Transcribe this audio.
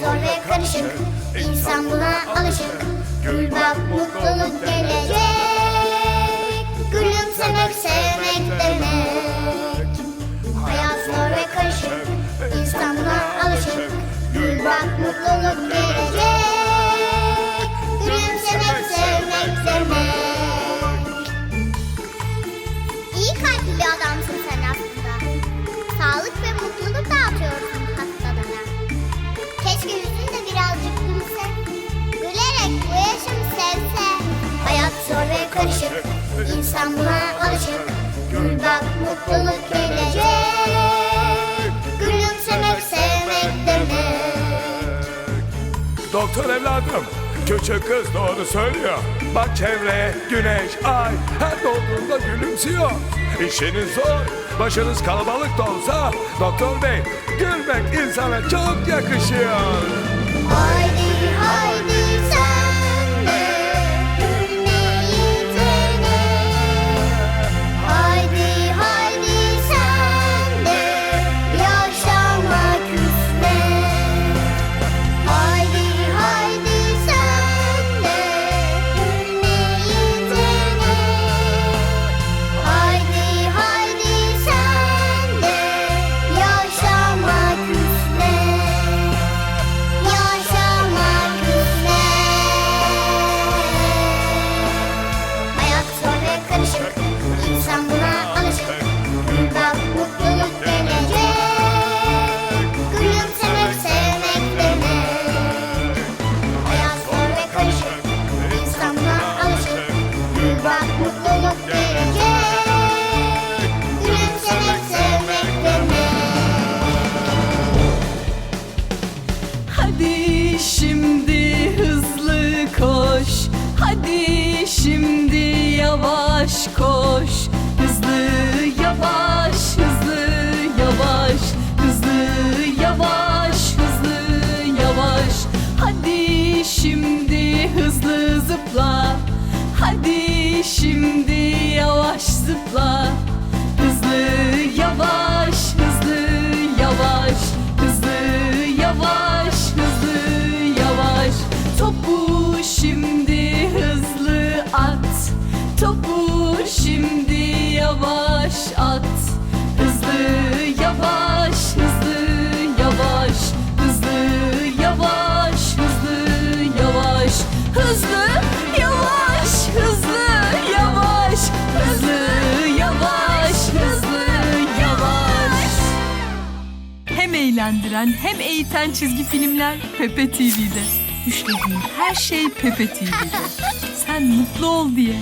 zor ve karışık. İnsan buna alışık. Gül bak mutluluk İnsan buna alışık Gül bak mutluluk gelecek Gülümsemek sevmek demek Doktor evladım, küçük kız doğru söylüyor. Bak çevre, güneş, ay her doğduğunda gülümsüyor. İşiniz zor, başınız kalabalık da olsa doktor bey gülmek insana çok yakışıyor. Koş Hızlı yavaş hızlı yavaş Hızlı yavaş hızlı yavaş. Hadi şimdi hızlı zıpla Hadi şimdi yavaş zıpla eğlendiren hem eğiten çizgi filmler Pepe TV'de. Düşlediğin her şey Pepe TV'de. Sen mutlu ol diye.